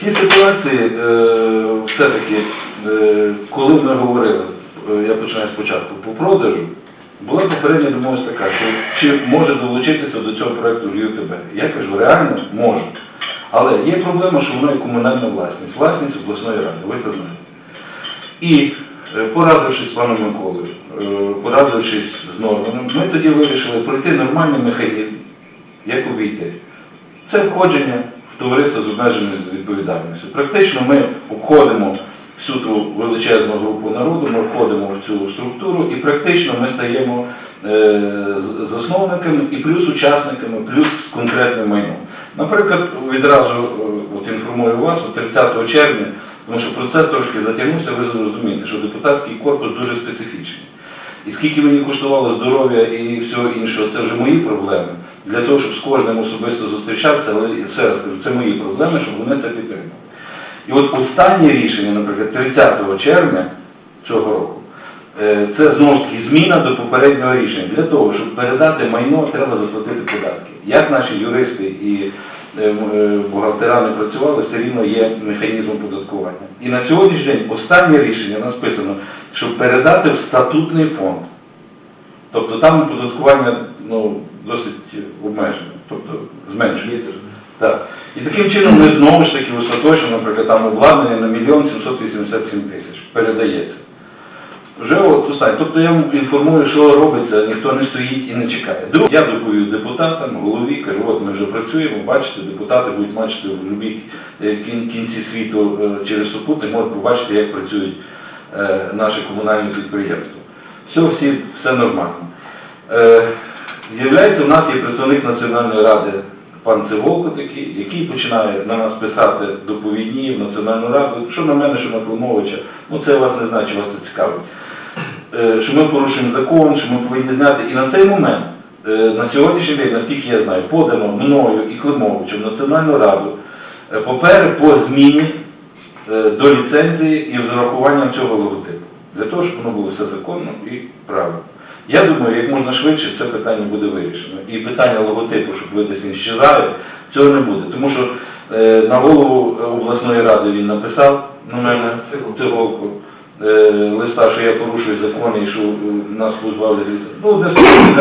Цій ситуації, е, все-таки, е, коли ми говорили, е, я починаю спочатку, по продажу, була попередня домовленість така, що чи може долучитися до цього проекту ЮТБ. Я кажу, реально може. Але є проблема, що воно є комунальна власність, власність обласної ради, ви це знаєте. І порадившись з паном Миколою, порадившись з Норманом, ми тоді вирішили пройти нормальний механізм, як обійти. Це входження в товариство з обмеженою відповідальністю. Практично ми обходимо всю ту величезну групу народу, ми входимо в цю структуру і практично ми стаємо е, засновниками і плюс учасниками, плюс конкретним майном. Наприклад, відразу е, от інформую вас, 30 червня, тому що процес трошки затягнувся, ви зрозумієте, що депутатський корпус дуже специфічний. І скільки мені коштувало здоров'я і всього іншого, це вже мої проблеми. Для того, щоб з кожним особисто зустрічатися, але кажу, це мої проблеми, щоб вони це підтримали. І от останнє рішення, наприклад, 30 червня цього року, е, це знову ж таки зміна до попереднього рішення. Для того, щоб передати майно, треба заплатити податки. Як наші юристи і е, е, бухгалтера не працювали, все рівно є механізм оподаткування. І на сьогоднішній день останнє рішення написано, щоб передати в статутний фонд. Тобто там оподаткування ну, досить обмежене, тобто зменшується. Так. І таким чином ми знову ж таки остаточно, наприклад, там обладнання на мільйон 787 тисяч передається. Вже от останнє. Тобто я інформую, що робиться, ніхто не стоїть і не чекає. Друг, я доповів депутатам, голові, кажу, от ми вже працюємо, бачите, депутати будуть бачити в будь-якій кінці світу е, через супутник, можуть побачити, як працюють е, наші комунальні підприємства. Все, всі, все нормально. З'являється, у нас є представник Національної ради пан Циволко такий, який починає на нас писати доповідні в Національну раду, що на мене, що на Климовича, ну це вас не знаю, чи вас це цікавить. Е, Що ми порушуємо закон, що ми повинні знати. І на цей момент, е, на сьогоднішній день, наскільки я знаю, подано мною і Климовичем в Національну раду е, папери по зміні до ліцензії і з урахуванням цього логотипу. Для того, щоб воно було все законно і правильно. Я думаю, як можна швидше це питання буде вирішено. І питання логотипу, щоб ви десь він щезає, цього не буде. Тому що е, на голову обласної ради він написав на мене цього е, листа, що я порушую закони і що е, нас ліцензії. Ну, одне слово,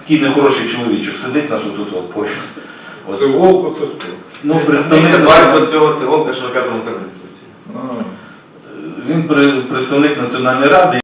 такий нехороший чоловічок сидить нас тут от поряд. От. Це Волку це? Ну, представник, цього циволка, що на конвенції. Він представник Національної ради.